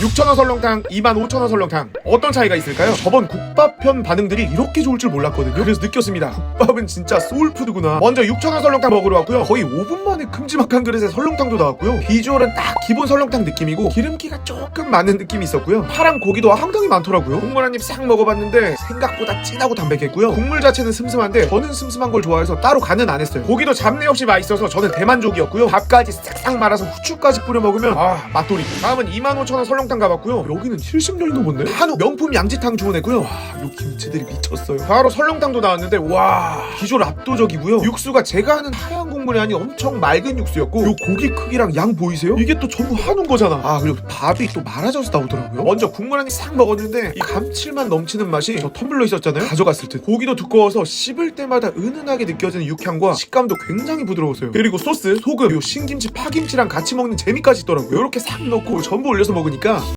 6,000원 설렁탕, 25,000원 설렁탕. 어떤 차이가 있을까요? 저번 국밥편 반응들이 이렇게 좋을 줄 몰랐거든요. 그래서 느꼈습니다. 국밥은 진짜 소울푸드구나. 먼저 6,000원 설렁탕 먹으러 왔고요. 거의 5분 만에 큼지막한 그릇에 설렁탕도 나왔고요. 비주얼은 딱 기본 설렁탕 느낌이고 기름기가 조금 많은 느낌이 있었고요. 파랑 고기도 상당히 많더라고요. 국물 한 입 싹 먹어봤는데 생각보다 진하고 담백했고요. 국물 자체는 슴슴한데 저는 슴슴한 걸 좋아해서 따로 간은 안 했어요. 고기도 잡내 없이 맛있어서 저는 대만족이었고요. 밥까지 싹싹 말아서 후추까지 뿌려 먹으면 아 맛돌이 다음은 25,000원 설렁탕 가봤고요. 여기는 70년이 넘었네. 한우. 명품 양지탕 주문했고요. 와 요 김치들이 미쳤어요. 바로 설렁탕도 나왔는데 와. 비주얼 압도적이고요. 육수가 제가 아는 하얀 국물이 아닌 엄청 맑은 육수였고 요 고기 크기랑 양 보이세요? 이게 또 전부 한우인 거잖아. 아 그리고 밥이 또 말아져서 나오더라고요. 먼저 국물 한 입 싹 먹었는데 이 감칠맛 넘치는 맛이 저 텀블러 있었잖아요. 가져갔을 때 고기도 두꺼워서 씹을 때마다 은은하게 느껴지는 육향과 식감도 굉장히 부드러웠어요. 그리고 소스, 소금, 그리고 신김치, 파김치랑 같이 먹는 재미까지 있더라고요. 이렇게 싹 넣고 전부 올려서 먹으니까